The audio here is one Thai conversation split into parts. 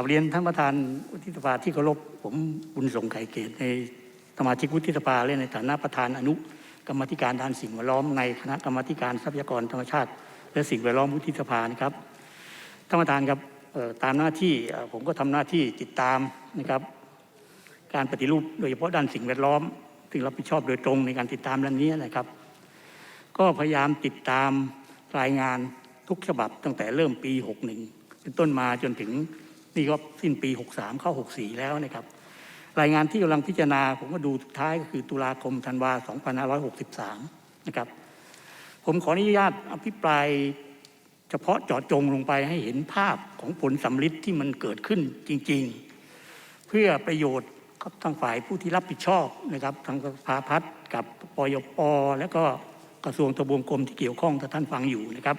กับเรียนท่านประธานวุฒิสภาที่เคารพผมบุญสงไข่เกตในสมาชิกวุฒิสภาและในฐานะประธานอนุกรรมธิการด้านสิ่งแวดล้อมในคณะกรรมธิการทรัพยากรธรรมชาติ และสิ่งแวดล้อมวุฒิสภานะครับท่านประธานครับตามหน้าที่ผมก็ทำหน้าที่ติดตามนะครับ การปฏิรูปโดยเฉพาะด้านสิ่งแวดล้อมซึ่งรับผิดชอบโดยตรงในการติดตามเรื่องนี้นะครับ ก็พยายามติดตามรายงานทุกฉบับตั้งแต่เริ่มปี 61 เป็นต้นมาจนถึง นี่ก็สิ้นปี 63 เข้า 64 แล้วนะครับ รายงานที่กำลังพิจารณาผมก็ดูสุดท้ายก็คือตุลาคมธันวา 2563 นะครับ ผมขออนุญาตอภิปรายเฉพาะเจาะจงลงไปให้เห็นภาพของผลสำลิดที่มันเกิดขึ้นจริง ๆ เพื่อประโยชน์กับทางฝ่ายผู้ที่รับผิดชอบนะครับทางสภาพัฒน์กับปยปและก็กระทรวงทบวงกรมที่เกี่ยวข้องถ้าท่านฟังอยู่นะครับ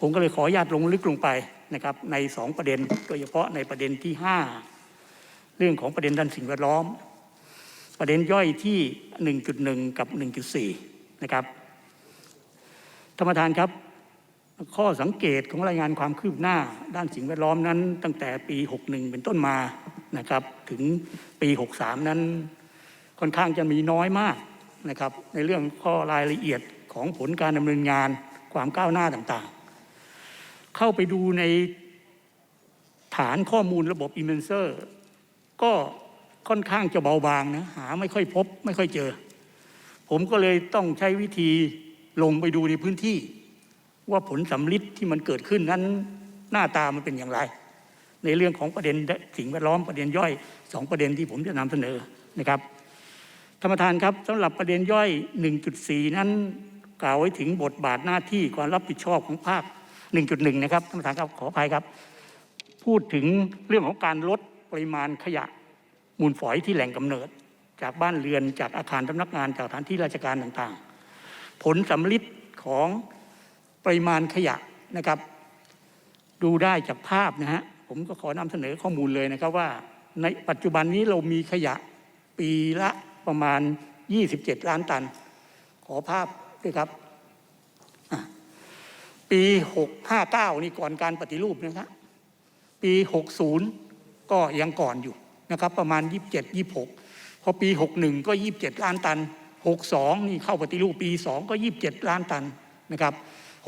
ผมก็เลยขออนุญาตลงลึกลงไปนะครับในสองประเด็น โดยเฉพาะในประเด็นที่ห้าเรื่องของประเด็นด้านสิ่งแวดล้อม ประเด็นย่อยที่ 1.1 กับ 1.4 นะครับท่านประธานครับข้อสังเกตของรายงานความคืบหน้าด้านสิ่งแวดล้อมนั้น ตั้งแต่ปี 61 เป็นต้นมานะครับถึงปี 63 นั้นค่อนข้างจะมีน้อยมากนะครับในเรื่องข้อรายละเอียดของผลการดำเนินงานความก้าวหน้าต่างๆ เข้าไปดูในฐานข้อมูลระบบอิมเมนเซอร์ก็ค่อนข้างจะเบาบางนะหาไม่ค่อยพบไม่ค่อยเจอ ผมก็เลยต้องใช้วิธีลงไปดูในพื้นที่ ว่าผลสำลิดที่มันเกิดขึ้นนั้น หน้าตามันเป็นอย่างไร ในเรื่องของประเด็นสิ่งแวดล้อมประเด็นย่อยสองประเด็นที่ผมจะนำเสนอนะครับท่านประธานครับสำหรับประเด็นย่อย 1.4 นั้น กล่าวไว้ถึงบทบาทหน้าที่ความรับผิดชอบของภาค 1.1 นะครับท่านประธานครับขออภัยครับ พูดถึงเรื่องของการลดปริมาณขยะมูลฝอยที่แหล่งกำเนิด จากบ้านเรือนจากอาคารสำนักงานจากสถานที่ราชการต่างๆ ผลสำลิดของปริมาณขยะนะครับ ดูได้จากภาพนะฮะผมก็ขอนำเสนอข้อมูลเลยนะครับว่า ในปัจจุบันนี้เรามีขยะปีละประมาณ 27 ล้านตัน ขอภาพด้วยครับ ปี659นี่ก่อนการปฏิรูปนะครับปี60ก็ยังก่อนอยู่นะครับประมาณ27 26พอปี61ก็27ล้านตัน62นี่เข้าปฏิรูปปี2ก็27ล้านตันนะครับ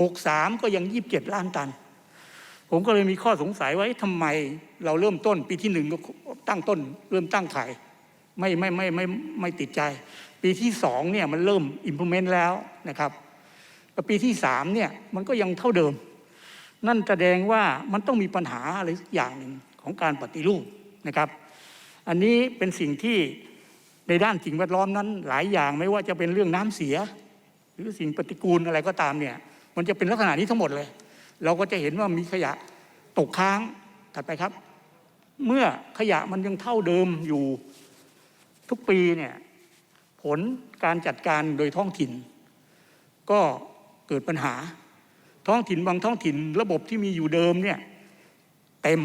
63ก็ยัง27ล้านตัน ผมก็เลยมีข้อสงสัยว่าเอ๊ะทำไมเราเริ่มต้นปีที่หนึ่งก็ตั้งต้น เริ่มตั้งไข่ไม่ไม่ไม่ไม่ไม่ไม่ติดใจ ปีที่สองเนี่ยมันเริ่ม implement แล้วนะครับ แต่ปีที่สามเนี่ยมันก็ยังเท่าเดิม นั่นแสดงว่ามันต้องมีปัญหาอะไรอย่างหนึ่งของการปฏิรูปนะครับ อันนี้เป็นสิ่งที่ในด้านสิ่งแวดล้อมนั้น หลายอย่างไม่ว่าจะเป็นเรื่องน้ำเสีย หรือสิ่งปฏิกูลอะไรก็ตามเนี่ยมันจะเป็นลักษณะนี้ทั้งหมดเลย เราก็จะเห็นว่ามีขยะตกค้างถัดไปครับ เมื่อขยะมันยังเท่าเดิมอยู่ทุกปีเนี่ยผลการจัดการโดยท้องถิ่น ก็ เกิดปัญหา ท้องถิ่นบางท้องถิ่น ระบบที่มีอยู่เดิมเนี่ยเต็ม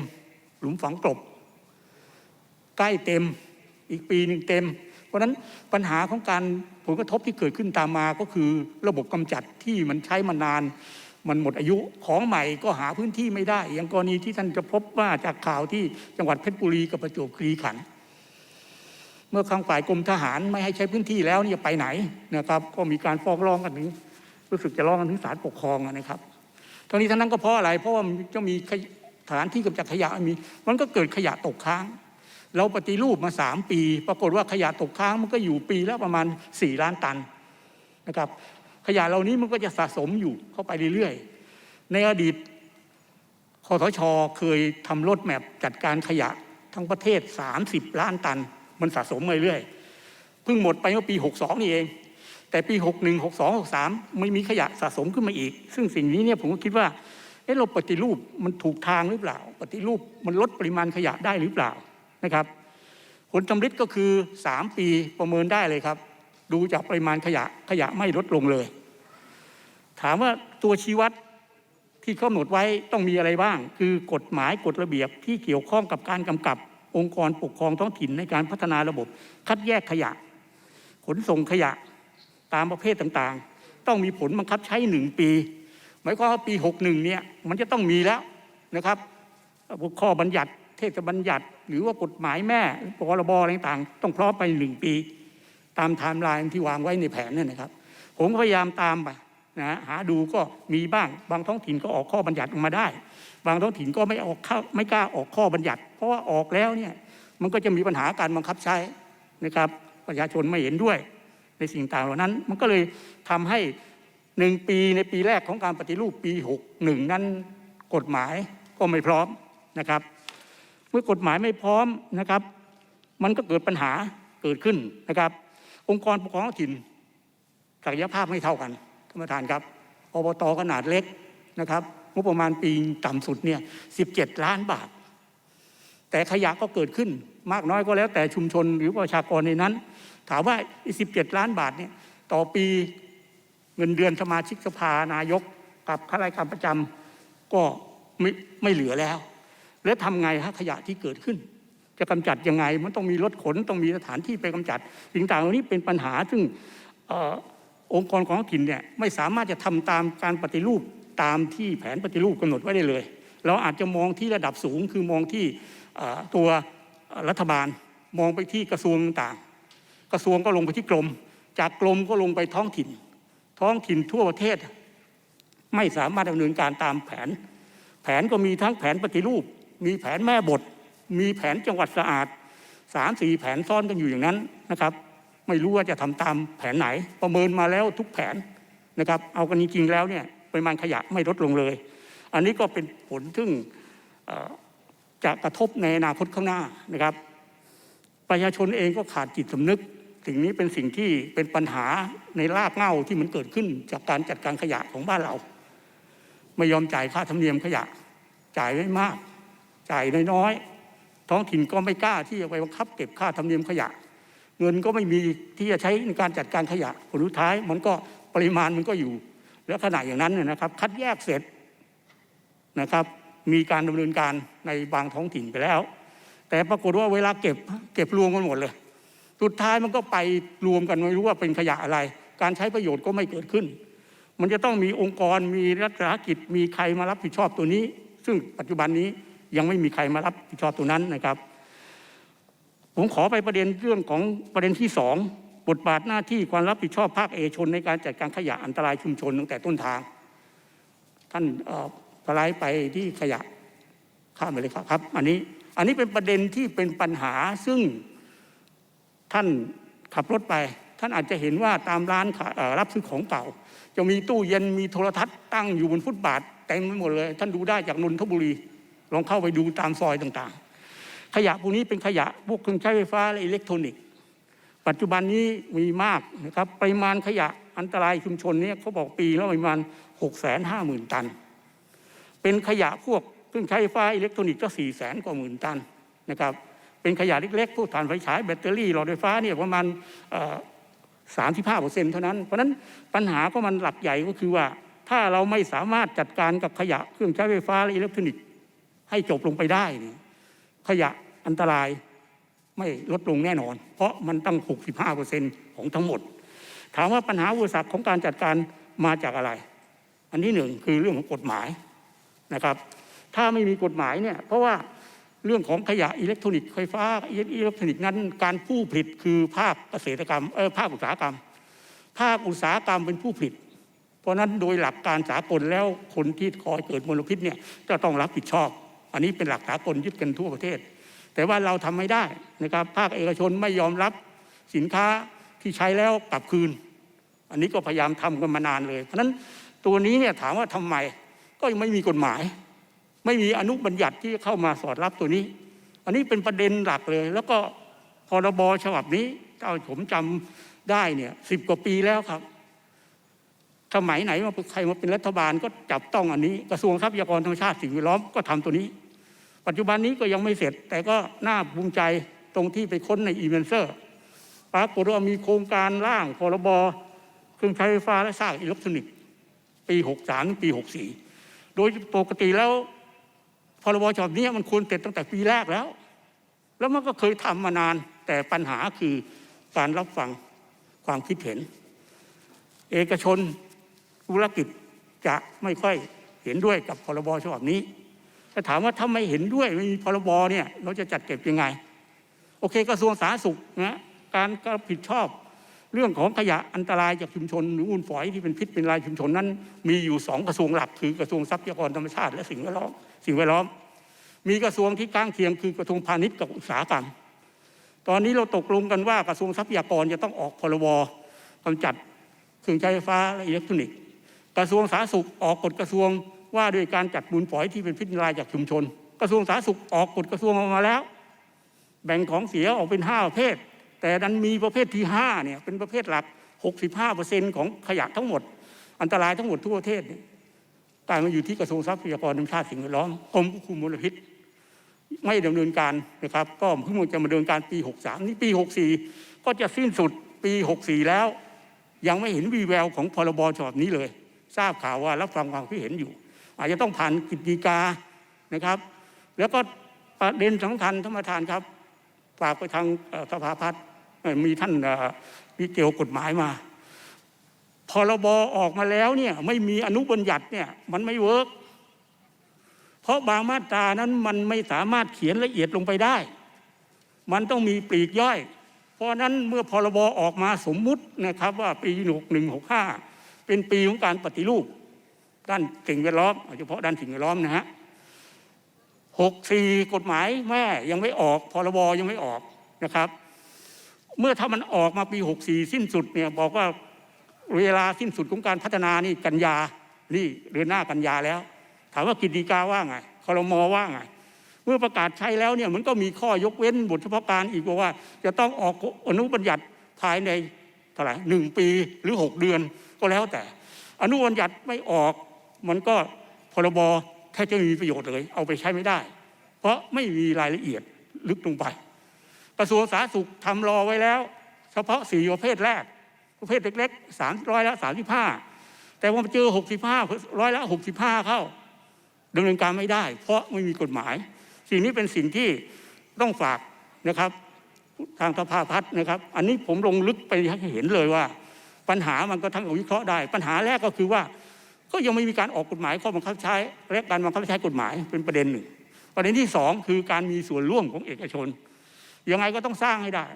หลุมฝังกลบ ใกล้เต็มอีกปีหนึ่งเต็ม เพราะนั้นปัญหาของการผลกระทบที่เกิดขึ้นตามมาก็คือระบบกำจัดที่มันใช้มานาน มันหมดอายุของใหม่ก็หาพื้นที่ไม่ได้ อย่างกรณีที่ท่านจะพบว่าจากข่าวที่จังหวัดเพชรบุรีกับประจวบคีรีขันธ์เมื่อข้างฝ่ายกรมทหารไม่ให้ใช้พื้นที่แล้วนี่จะไปไหนนะครับ ก็มีการฟ้องร้องกันถึง รู้สึกจะร้องกันถึงศาลปกครองนะครับทั้งนี้ทั้งนั้นก็เพราะอะไร เพราะว่ามันจะมีฐานที่กำจัดขยะมี มันก็เกิดขยะตกค้าง เราปฏิรูปมาสามปี ปรากฏว่าขยะตกค้างมันก็อยู่ปีละประมาณสี่ล้านตันนะครับขยะเหล่านี้มันก็จะสะสมอยู่เข้าไปเรื่อยๆ ในอดีตคอสชเคยทำรถแมพจัดการขยะทั้งประเทศ 30 ล้านตัน มันสะสมมาเรื่อยๆเพิ่งหมดไปเมื่อปี 62 นี่เอง แต่ปี 61 62 63 ไม่มีขยะสะสมขึ้นมาอีก ซึ่งสิ่งนี้เนี่ยผมก็คิดว่าเอ๊ะเราปฏิรูปมันถูกทางหรือเปล่า ปฏิรูปมันลดปริมาณขยะได้หรือเปล่านะครับ ผลสำลิดก็คือ 3 ปีประเมินได้เลยครับ ดูจากปริมาณขยะขยะไม่ลดลงเลย ถามว่าตัวชี้วัดที่กำหนดไว้ต้องมีอะไรบ้าง คือกฎหมายกฎระเบียบที่เกี่ยวข้องกับการกำกับองค์กรปกครองท้องถิ่นในการพัฒนาระบบ คัดแยกขยะ ขนส่งขยะ ตามประเภทต่างๆ ต้องมีผลบังคับใช้หนึ่งปี หมายความว่าปี 61เนี่ยมันจะต้องมีแล้วนะครับข้อบัญญัติเทศบัญญัติ หรือว่ากฎหมายแม่พรบอะไรต่างๆ ต้องพร้อมไปหนึ่งปี ตามไทม์ไลน์ที่วางไว้ในแผนนั่นนะครับ ผมพยายามตามไปนะหาดูก็มีบ้างบางท้องถิ่นก็ออกข้อบัญญัติออกมาได้ บางท้องถิ่นก็ไม่ออกข้าไม่กล้าออกข้อบัญญัติ เพราะว่าออกแล้วเนี่ยมันก็จะมีปัญหาการบังคับใช้นะครับ ประชาชนไม่เห็นด้วย ในสิ่งต่างเหล่านั้น มันก็เลยทำให้หนึ่งปีในปีแรกของการปฏิรูปปีหกหนึ่งนั้นกฎหมายก็ไม่พร้อมนะครับ เมื่อกฎหมายไม่พร้อมนะครับ มันก็เกิดปัญหาเกิดขึ้นนะครับ องค์กรปกครองท้องถิ่นศักยภาพไม่เท่ากันท่านประธานครับอบตขนาดเล็กนะครับงบประมาณปีต่ำสุดเนี่ย17 ล้านบาท แต่ขยะก็เกิดขึ้นมากน้อยก็แล้วแต่ชุมชนหรือประชากรในนั้น ถามว่าอี17ล้านบาทเนี่ยต่อปีเงินเดือนสมาชิกสภานายกกับข้าราชการประจำก็ไม่ไม่เหลือแล้ว แล้วทำไงฮะขยะที่เกิดขึ้น จะกำจัดยังไงมันต้องมีรถขนต้องมีสถานที่ไปกำจัดสิ่งต่างเหล่านี้เป็นปัญหาซึ่งอองค์กรของท้องถิ่นเนี่ยไม่สามารถจะทำตามการปฏิรูปตามที่แผนปฏิรูปกำหนดไว้ได้เลย เราอาจจะมองที่ระดับสูงคือมองที่ตัวรัฐบาลมองไปที่กระทรวงต่าง กระทรวงก็ลงไปที่กรม จากกรมก็ลงไปท้องถิ่น ท้องถิ่นทั่วประเทศ ไม่สามารถดำเนินการตามแผน แผนก็มีทั้งแผนปฏิรูป มีแผนแม่บท มีแผนจังหวัดสะอาดสามสี่แผนซ้อนกันอยู่อย่างนั้นนะครับ ไม่รู้ว่าจะทำตามแผนไหน ประเมินมาแล้วทุกแผนนะครับ เอากันจริงๆแล้วเนี่ยปริมาณขยะไม่ลดลงเลย อันนี้ก็เป็นผลซึ่งจะกระทบในอนาคตข้างหน้านะครับ ประชาชนเองก็ขาดจิตสำนึก สิ่งนี้เป็นสิ่งที่เป็นปัญหาในรากเหง้าที่มันเกิดขึ้นจากการจัดการขยะของบ้านเรา ไม่ยอมจ่ายค่าธรรมเนียมขยะ จ่ายไม่มาก จ่ายน้อยๆท้องถิ่นก็ไม่กล้าที่จะไปบังคับเก็บค่าธรรมเนียมขยะ เงินก็ไม่มีที่จะใช้ในการจัดการขยะผลสุดท้ายมันก็ปริมาณมันก็อยู่ แล้วขณะอย่างนั้นนยนะครับ คัดแยกเสร็จนะครับ มีการดำเนินการในบางท้องถิ่นไปแล้ว แต่ปรากฏว่าเวลาเก็บเก็บรวมกันหมดเลย สุดท้ายมันก็ไปรวมกันไม่รู้ว่าเป็นขยะอะไร การใช้ประโยชน์ก็ไม่เกิดขึ้น มันจะต้องมีองค์กรมีรัฐกิจมีใครมารับผิดชอบตัวนี้ ซึ่งปัจจุบันนี้ยังไม่มีใครมารับผิดชอบตัวนั้นนะครับ ผมขอไปประเด็นเรื่องของประเด็นที่สองบทบาทหน้าที่ความรับผิดชอบภาคเอกชนในการจัดการขยะอันตรายชุมชนตั้งแต่ต้นทาง ท่านสไลด์ไปที่ขยะข้ามไปเลยครับครับ อันนี้อันนี้เป็นประเด็นที่เป็นปัญหาซึ่ง ท่านขับรถไป ท่านอาจจะเห็นว่าตามร้านรับซื้อของเก่า จะมีตู้เย็นมีโทรทัศน์ตั้งอยู่บนฟุตบาทเต็มไปหมดเลย ท่านดูได้จากนนทบุรี ลองเข้าไปดูตามซอยต่างๆ ขยะพวกนี้เป็นขยะพวกเครื่องใช้ไฟฟ้าและอิเล็กทรอนิกส์ ปัจจุบันนี้มีมากนะครับปริมาณขยะอันตรายชุมชนเนี่ยเขาบอกปีละประมาณ6 5 0 0 0 0 ตัน เป็นขยะพวกเครื่องใช้ไฟฟ้าอิเล็กทรอนิกส์ก็4 0 0 0 0 0 กว่าหมื่นตันนะครับ เป็นขยะเล็กๆพวกถ่านไฟฉายแบตเตอรี่หลอดไฟฟ้าเนี่ยประมาณสามสิบห้าเปอร์เซ็นต์เท่านั้น เพราะนั้นปัญหาก็มันหลักใหญ่ก็คือว่า ถ้าเราไม่สามารถจัดการกับขยะเครื่องใช้ไฟฟ้าและอิเล็กทรอนิกส์ให้จบลงไปได้นี่ขยะอันตรายไม่ลดลงแน่นอน เพราะมันตั้ง 65%ของทั้งหมด ถามว่าปัญหาอุปสรรคของการจัดการมาจากอะไร อันที่หนึ่งคือเรื่องของกฎหมายนะครับ ถ้าไม่มีกฎหมายเนี่ยเพราะว่า เรื่องของขยะอิเล็กทรอนิกส์ไฟฟ้าอิเล็กทรอนิกส์นั้น การผู้ผลิตคือภาคเกษตรกรรมเออภาคอุตสาหกรรม ภาคอุตสาหกรรมเป็นผู้ผลิต เพราะนั้นโดยหลักการสากลแล้วคนที่คอยเกิดมลพิษเนี่ยจะต้องรับผิดชอบ อันนี้เป็นหลักสากลยึดกันทั่วประเทศ แต่ว่าเราทำไม่ได้นะครับ ภาคเอกชนไม่ยอมรับสินค้าที่ใช้แล้วกลับคืน อันนี้ก็พยายามทำกันมานานเลย เพราะฉะนั้นตัวนี้เนี่ยถามว่าทำไมก็ยังไม่มีกฎหมาย ไม่มีอนุบัญญัติที่เข้ามาสอดรับตัวนี้ อันนี้เป็นประเด็นหลักเลย แล้วก็พรบฉบับนี้เจ้าผมจำได้เนี่ยสิบกว่าปีแล้วครับสมัยไหนมาใครมาเป็นรัฐบาลก็จับต้องอันนี้ กระทรวงทรัพยากรธรรมชาติสิ่งแวดล้อมก็ทำตัวนี้ ปัจจุบันนี้ก็ยังไม่เสร็จ แต่ก็น่าภูมิใจตรงที่ไปค้นในอีเวนเซอร์ปรากฏว่ามีโครงการร่างพรบเครื่องใช้ไฟฟ้าและสร้างอิเล็กทรอนิกส์ปี 63 ปี 64 โดยปกติแล้ว พรบฉบับนี้มันควรเสร็จตั้งแต่ปีแรกแล้ว แล้วมันก็เคยทำมานาน แต่ปัญหาคือการรับฟังความคิดเห็น เอกชนธุรกิจจะไม่ค่อยเห็นด้วยกับพรบฉบับนี้ก็ถามว่าถ้าไม่เห็นด้วยไม่มีพรบเนี่ย เราจะจัดเก็บยังไง โอเคกระทรวงสาธารณสุขนะการรับผิดชอบ เรื่องของขยะอันตรายจากชุมชนหรือมูลฝอยที่เป็นพิษเป็นลายชุมชนนั้น มีอยู่สองกระทรวงหลัก คือกระทรวงทรัพยากรธรรมชาติและสิ่งแวดล้อมสิ่งแวดล้อม มีกระทรวงที่ก้างเคียงคือกระทรวงพาณิชย์กับอุตสาหกรรม ตอนนี้เราตกลงกันว่ากระทรวงทรัพยากรจะต้องออกพรบกำจัดเครื่องใช้ไฟฟ้าและอิเล็กทรอนิกส์ กระทรวงสาธารณสุขออกกฎกระทรวงว่าด้วยการจัดมูลฝอยที่เป็นพิษอันตรายจากชุมชน กระทรวงสาธารณสุขออกกฎกระทรวงออกมาแล้ว แบ่งของเสียออกเป็นห้าประเภท แต่ดันมีประเภทที่ห้าเนี่ยเป็นประเภทหลัก 65%ของขยะทั้งหมด อันตรายทั้งหมดทั่วประเทศเนี่ยกลายมาอยู่ที่กระทรวงทรัพยากรธรรมชาติสิ่งแวดล้อมกรมควบคุมมลพิษ ไม่ดำเนินการนะครับ ก็เพิ่งจะมาดำเนินการปี 63 นี่ปี 64 ก็จะสิ้นสุดปี 64 แล้ว ยังไม่เห็นวีแววของพรบฉบับนี้เลย ทราบข่าวว่ารับฟังความคิดเห็นอยู่ อาจจะต้องผ่านกิจกานะครับ แล้วก็ประเด็นสำคัญท่านประธานครับฝากไปทางสภาพัฒน์ มีท่านเอ่อมีเกี่ยวกฎหมายมาพรบออกมาแล้วเนี่ยไม่มีอนุบัญญัติเนี่ยมันไม่เวิร์กเพราะบางมาตรานั้นมันไม่สามารถเขียนละเอียดลงไปได้ มันต้องมีปลีกย่อย เพราะนั้นเมื่อพรบออกมาสมมุตินะครับว่าปีหกหนึ่งหกห้าเป็นปีของการปฏิรูป ด้านสิ่งแวดล้อมโดยเฉพาะด้านสิ่งแวดล้อมนะฮะหกสี่กฎหมายแม่ยังไม่ออกพรบยังไม่ออกนะครับ เมื่อถ้ามันออกมาปีหกสี่สิ้นสุดเนี่ยบอกว่าเวลาสิ้นสุดของการพัฒนานี่กันยา นี่เดือนหน้ากันยาแล้ว ถามว่ากิจดีกาว่าไงคอรมอว่าไง เมื่อประกาศใช้แล้วเนี่ยมันก็มีข้อยกเว้นบทเฉพาะการอีกว่า จะต้องออกอนุบัญญัติภายในเท่าไหร่หนึ่งปีหรือหกเดือนก็แล้วแต่ อนุบัญญัติไม่ออกมันก็พรบแทบจะมีประโยชน์เลย เอาไปใช้ไม่ได้ เพราะไม่มีรายละเอียดลึกลงไป กระทรวงสาธารณสุขทำรอไว้แล้ว เฉพาะสี่ประเภทแรก ประเภทเล็กๆสามร้อยละสามสิบห้าแต่ว่ามาเจอหกสิบห้าร้อยละหกสิบห้าเข้าดำเนินการไม่ได้ เพราะไม่มีกฎหมาย สิ่งนี้เป็นสิ่งที่ต้องฝากนะครับ ทางสภาพัฒน์นะครับ อันนี้ผมลงลึกไปให้เห็นเลยว่า ปัญหามันก็ทั้งวิเคราะห์ได้ ปัญหาแรกก็คือว่า ก็ยังไม่มีการออกกฎหมายข้อบังคับใช้และการบังคับใช้กฎหมายเป็นประเด็นหนึ่ง ประเด็นที่สองคือการมีส่วนร่วมของเอกชน ยังไงก็ต้องสร้างให้ได้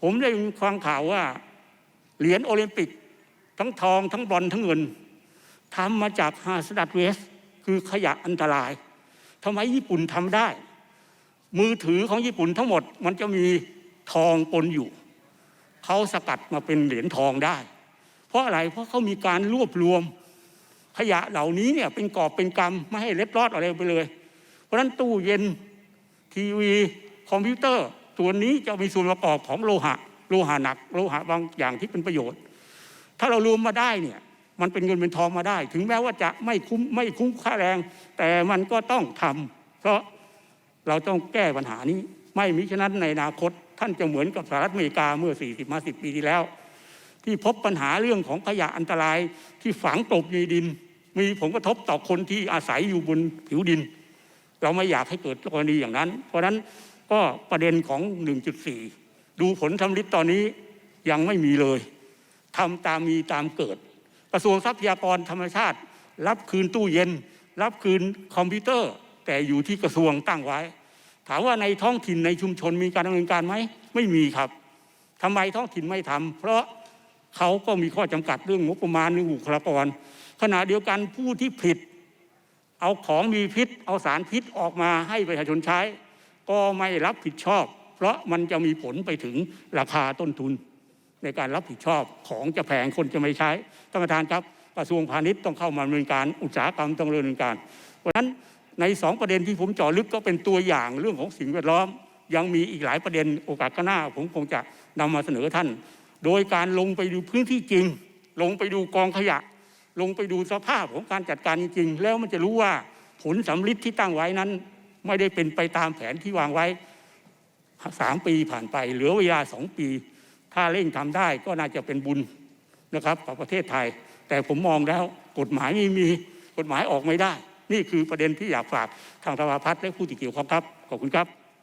ผมได้ฟังข่าวว่า เหรียญโอลิมปิก ทั้งทองทั้งบอลทั้งเงินทำมาจากฮาสดัดเวส คือขยะอันตรายทำไมญี่ปุ่นทำได้ มือถือของญี่ปุ่นทั้งหมด มันจะมีทองปนอยู่ เขาสกัดมาเป็นเหรียญทองได้ เพราะอะไรเพราะเขามีการรวบรวมขยะเหล่านี้เนี่ยเป็นกอบเป็นกำไม่ให้เล็ดรอดอะไรไปเลย เพราะนั้นตู้เย็นทีวี คอมพิวเตอร์ตัวนี้จะมีส่วนประกอบของโลหะ โลหะหนัก โลหะบางอย่างที่เป็นประโยชน์ ถ้าเรารวมมาได้เนี่ยมันเป็นเงินเป็นทองมาได้ ถึงแม้ว่าจะไม่คุ้มไม่คุ้มค่าแรง แต่มันก็ต้องทำเพราะเราต้องแก้ปัญหานี้ ไม่มิฉะนั้นในอนาคต ท่านจะเหมือนกับสหรัฐอเมริกาเมื่อ 40 50 ปีที่แล้ว ที่พบปัญหาเรื่องของขยะอันตรายที่ฝังตกในดิน มีผลกระทบต่อคนที่อาศัยอยู่บนผิวดิน เราไม่อยากให้เกิดกรณีอย่างนั้น เพราะฉะนั้น ก็ประเด็นของ 1.4 ดูผลทำลิตตอนนี้ยังไม่มีเลยทำตามมีตามเกิด กระทรวงทรัพยากรธรรมชาติ รับคืนตู้เย็น รับคืนคอมพิวเตอร์ แต่อยู่ที่กระทรวงตั้งไว้ ถามว่าในท้องถิ่นในชุมชนมีการดำเนินการไหมไม่มีครับทำไมท้องถิ่นไม่ทำเพราะเขาก็มีข้อจำกัดเรื่องงบประมาณเรื่องบุคลากรขณะเดียวกันผู้ที่ผิด เอาของมีพิษ เอาสารพิษออกมาให้ประชาชนใช้ ก็ไม่รับผิดชอบ เพราะมันจะมีผลไปถึงราคาต้นทุน ในการรับผิดชอบของจะแพงคนจะไม่ใช้ท่านประธานครับกระทรวงพาณิชย์ต้องเข้ามาดำเนินการอุตสาหกรรมต้องดำเนินการ เพราะฉะนั้นในสองประเด็นที่ผมเจาะลึกก็เป็นตัวอย่างเรื่องของสิ่งแวดล้อม ยังมีอีกหลายประเด็นโอกาสข้างหน้า ผมคงจะนำมาเสนอท่าน โดยการลงไปดูพื้นที่จริง ลงไปดูกองขยะ ลงไปดูสภาพของการจัดการจริงๆแล้วมันจะรู้ว่าผลสำลิดที่ตั้งไว้นั้น ไม่ได้เป็นไปตามแผนที่วางไว้สามปีผ่านไป เหลือเวลาสองปี ถ้าเร่งทำได้ก็น่าจะเป็นบุญนะครับกับประเทศไทย แต่ผมมองแล้วกฎหมายไม่มีกฎหมายออกไม่ได้ นี่คือประเด็นที่อยากฝากทางสภาพัฒน์และผู้ที่เกี่ยวข้องครับ ขอบคุณครับ